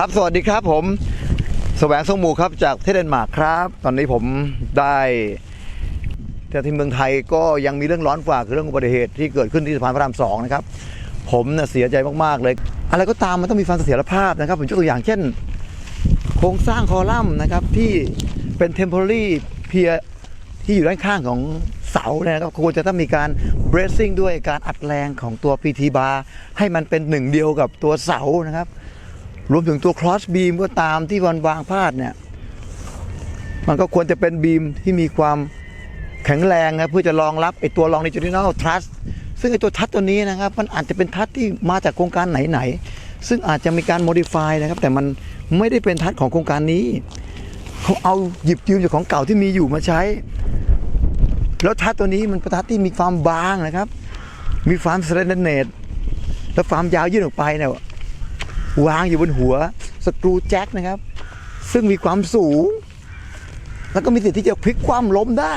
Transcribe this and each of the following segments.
ครับสวัสดีครับผมแสวงสงหมูครับจากเทศเดนมาร์กครับ ตอนนี้ผมได้แต่ที่เมืองไทยก็ยังมีเรื่องร้อนฝาคือเรื่องอุบัติเหตุที่เกิดขึ้นที่สะพานพระรามสองนะครับ ผมเน่ยเสียใจมากๆเลย อะไรก็ตามมันต้องมีความเสถียรภาพนะครับ ผมยกตัวอย่างเช่น โครงสร้างคอลัมน์นะครับที่เป็น temporary เพียที่อยู่ด้านข้างของเสาเนี่ยนะครับควรจะต้องมีการ bracing ด้วยการอัดแรงของตัว PT bar ให้มันเป็นหนึ่งเดียวกับตัวเสานะครับ รวมถึงตัว cross beam ก็ตามที่วันวางพาดเนี่ย มันก็ควรจะเป็นบีมที่มีความแข็งแรงนะเพื่อจะรองรับไอตัว longitudinal truss ซึ่งไอตัวทัดตัวนี้นะครับ มันอาจจะเป็นทัดที่มาจากโครงการไหนๆซึ่งอาจจะมีการ modify นะครับ แต่มันไม่ได้เป็นทัดของโครงการนี้เขาเอาหยิบยืมจากของเก่าที่มีอยู่มาใช้ แล้วทัดตัวนี้มันเป็นทัดที่มีความบางนะครับ มีความสเ e นเนตและความยาวยื่นออกไปเนี่ย วางอยู่บนหัวสกรูแจ็คนะครับ ซึ่งมีความสูง แล้วก็มีสิทธิ์ที่จะพลิกคว่ำล้มได้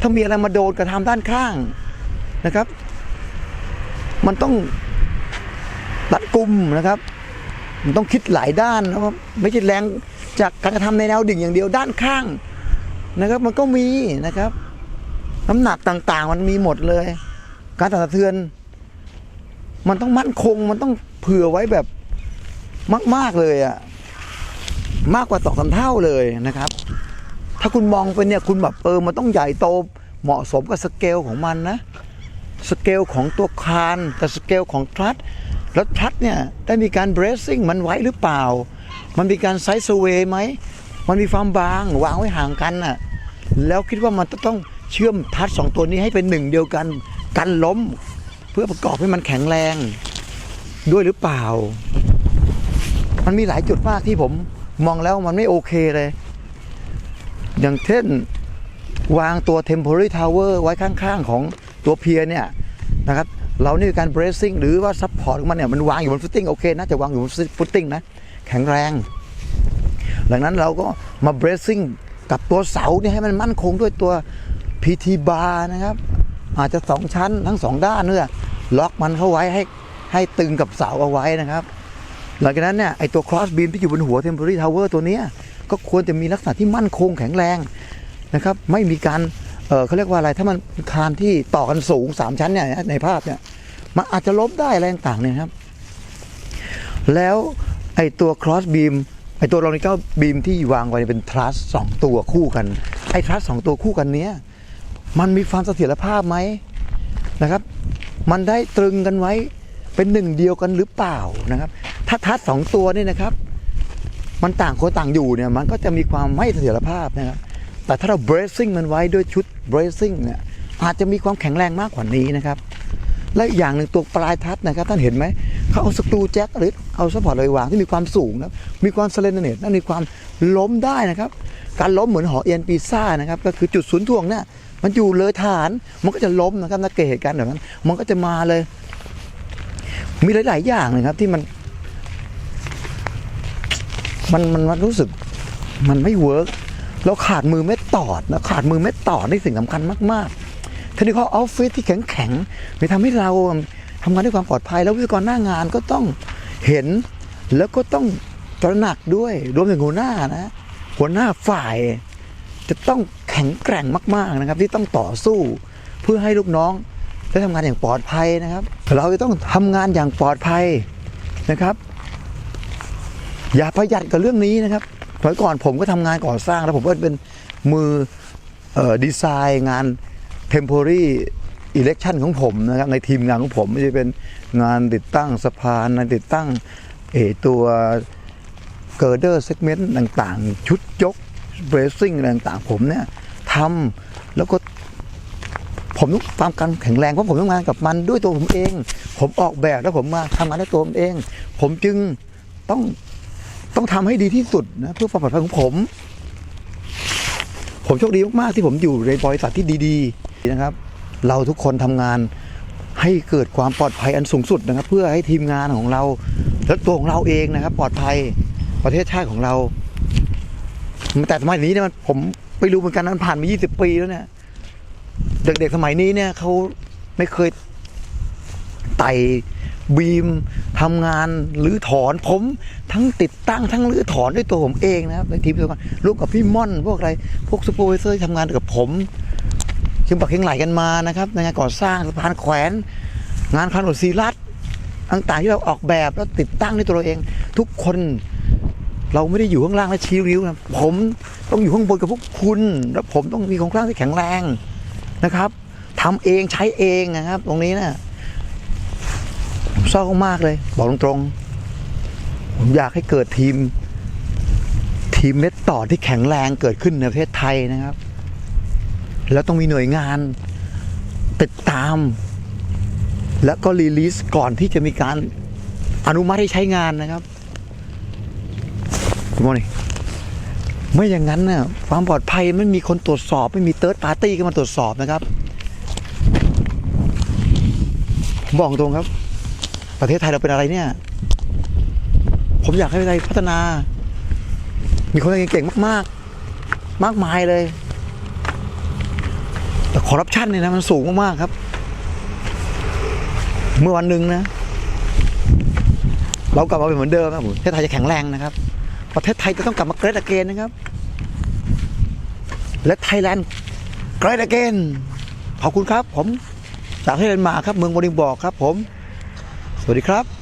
ถ้ามีอะไรมาโดนกระทำด้านข้างนะครับ มันต้องตัดกลุ่มนะครับ มันต้องคิดหลายด้านนะครับไม่ใช่แรงจากการกระทำในแนวดิ่งอย่างเดียวด้านข้างนะครับ มันก็มีนะครับ น้ำหนักต่างๆ มันมีหมดเลย การสั่นสะเทือน มันต้องมั่นคงมันต้องเผื่อไว้แบบ มาก ๆ เลยอะมากกว่าสองสาเท่าเลยนะครับ ถ้าคุณมองไปเนี่ยคุณแบบเออมันต้องใหญ่โตเหมาะสมกับสเกลของมันนะสเกลของตัวคานกับสเกลของทรัสแล้วทรัสเนี่ยได้มีการเบรสซิ่งมันไว้หรือเปล่า มันมีการไซส์สเวย์ไหมมันมีความบางวางไว้ห่างกันน่ะแล้วคิดว่ามันจะต้องเชื่อมทัดสองตัวนี้ให้เป็นหนึ่งเดียวกันกันล้ม เพื่อประกอบให้มันแข็งแรงด้วยหรือเปล่า มันมีหลายจุดมากที่ผมมองแล้วมันไม่โอเคเลย อย่างเช่นวางตัว temporary tower ไว้ข้างๆ ของตัวเพียเนี่ยนะครับเรานี่การ bracing หรือว่า support ของมันเนี่ยมันวางอยู่บน footing โอเคนะจะวางอยู่บน footing นะ แข็งแรง ดังนั้นเราก็มา bracing กับตัวเสาเนี่ยให้มันมั่นคงด้วยตัว PT bar นะครับ อาจจะสองชั้นทั้งสองด้านเนี่ยล็อกมันเข้าไว้ให้ให้ตึงกับเสาเอาไว้นะครับ หลังจากนั้นเนี่ยไอตัว cross beam ที่อยู่บนหัว temporary tower ตัวนี้ก็ควรจะมีลักษณะที่มั่นคงแข็งแรงนะครับไม่มีการเเขาเรียกว่าอะไรถ้ามันคานที่ต่อกันสูง 3 ชั้นเนี่ยในภาพเนี่ยมันอาจจะล้มได้อะไรต่างๆเนี่ยครับ แล้วไอตัว cross beam ไอตัว longitudinal beam ที่วางไว้เป็น truss สองตัวคู่กันไอ truss สองตัวคู่กันเนี้ยมันมีความเสถียรภาพไหมนะครับ มันได้ตรึงกันไว้ เป็นหนึ่งเดียวกันหรือเปล่านะครับ ถ้าทัดสองตัวนี่นะครับ มันต่างคนต่างอยู่เนี่ยมันก็จะมีความไม่เสถียรภาพนะครับแต่ถ้าเรา bracing มันไว้ด้วยชุด bracing เนี่ยอาจจะมีความแข็งแรงมากกว่านี้นะครับ และอย่างหนึ่งตัวปลายทัดนะครับท่านเห็นไหมเขาเอาสกรูแจ็คหรือเอาสปอร์ตเลยวางที่มีความสูงนะมีความเซเลนเนตนั่นมีความล้มได้นะครับ การล้มเหมือนหอเอียนปีซ่านะครับ ก็คือจุดศูนย์ถ่วงเนี่ยมันอยู่เลยฐานมันก็จะล้มนะครับนักเกิดเหตุการณ์แบบนั้น มันก็จะมาเลย มีหลาย ๆ อย่างนะครับที่มัน มันมันมันรู้สึก มันไม่เวิร์กเราขาดมือเม็ดตอดนะขาดมือเม็ดตอดนี่สิ่งสำคัญมากๆทีนี้เขาออฟฟิศที่แข็งแข็งๆไปทำให้เราทำงานด้วยความปลอดภัย แล้ววิศวกรหน้างานก็ต้องเห็น แล้วก็ต้องตระหนักด้วยรวมถึงหัวหน้านะหัวหน้าฝ่าย จะต้องแข็งแกร่งมาก ๆ นะครับ ที่ต้องต่อสู้เพื่อให้ลูกน้อง ได้ทำงานอย่างปลอดภัยนะครับ เราจะต้องทำงานอย่างปลอดภัยนะครับ อย่าประหยัดกับเรื่องนี้นะครับสมัยก่อนผมก็ทำงานก่อสร้างแล้วผมก็เป็นมืออดีไซน์งาน temporary election ของผมนะครับในทีมงานของผมไม่ใช่เป็นงานติดตั้งสะพานงานติดตั้งเอตัวเกิร์เดอร์เซกเมนต์ต่างๆ ชุดยกเบรซิ่งต่างๆ ผมเนี่ยทำแล้วก็ ผมต้องความการแข็งแรงเพราะผมทำงานกับมันด้วยตัวผมเอง ผมออกแบบแล้วผมมาทำงานด้วยตัวผมเอง ผมจึงต้องต้องทำให้ดีที่สุดนะเพื่อความปลอดภัยของผม ผมโชคดีมากๆที่ผมอยู่ในบริษัทที่ดีๆนะครับ เราทุกคนทำงานให้เกิดความปลอดภัยอันสูงสุดนะครับ เพื่อให้ทีมงานของเราและตัวของเราเองนะครับ ปลอดภัยประเทศชาติของเรา แต่สมัยนี้เนี่ยมันผมไปรู้เหมือนกันนะมันผ่านมา 20 ปีแล้วเนี่ย เด็กๆสมัยนี้เนี่ยเขาไม่เคยไต่บีมทำงานหรือถอนผมทั้งติดตั้งทั้งรื้อถอนด้วยตัวผมเองนะครับในทีมเดียวกันร่วมกับพี่ม่อนพวกอะไรพวกซูเปอร์วิเซอร์ทำงานกับผมเคียงปักเคียงไหลกันมานะครับในงานก่อสร้างสะพานแขวน งานคอนโดซีรัตต่างๆที่เราออกแบบแล้วติดตั้งด้วยตัวเราเอง ทุกคนเราไม่ได้อยู่ข้างล่างและชี้ริ้วนะผมต้องอยู่ข้างบนกับพวกคุณ แล้วผมต้องมีโครงสร้างที่แข็งแรง นะครับทำเองใช้เองนะครับ ตรงนี้นะผมเศร้ามากเลย บอกตรงๆ ผมอยากให้เกิดทีม ทีมเม็ดต่อที่แข็งแรงเกิดขึ้นในประเทศไทยนะครับ แล้วต้องมีหน่วยงานติดตาม แล้วก็รีลีสก่อนที่จะมีการอนุมัติให้ใช้งานนะครับคุณโมนี่ ไม่อย่างนั้นน่ะความปลอดภัยไม่มีคนตรวจสอบ ไม่มีเติร์ดปาร์ตี้ก็มาตรวจสอบนะครับ บอกตรงครับ ประเทศไทยเราเป็นอะไรเนี่ย ผมอยากให้ประเทศไทยพัฒนา มีคนเก่งๆมาก ๆ มากมายเลย แต่คอร์รัปชันเนี่ยนะมันสูงมากๆครับ เมื่อวันหนึ่งนะเรากลับมาเป็นเหมือนเดิมนะผมประเทศไทยจะแข็งแรงนะครับ ประเทศไทยจะต้องกลับมาเกรดเกนนะครับ และไทยแลนด์ไกรดเกนขอบคุณครับ ผมจากที่เรนมาครับ เมืองบริงบอกครับผม สวัสดีครับ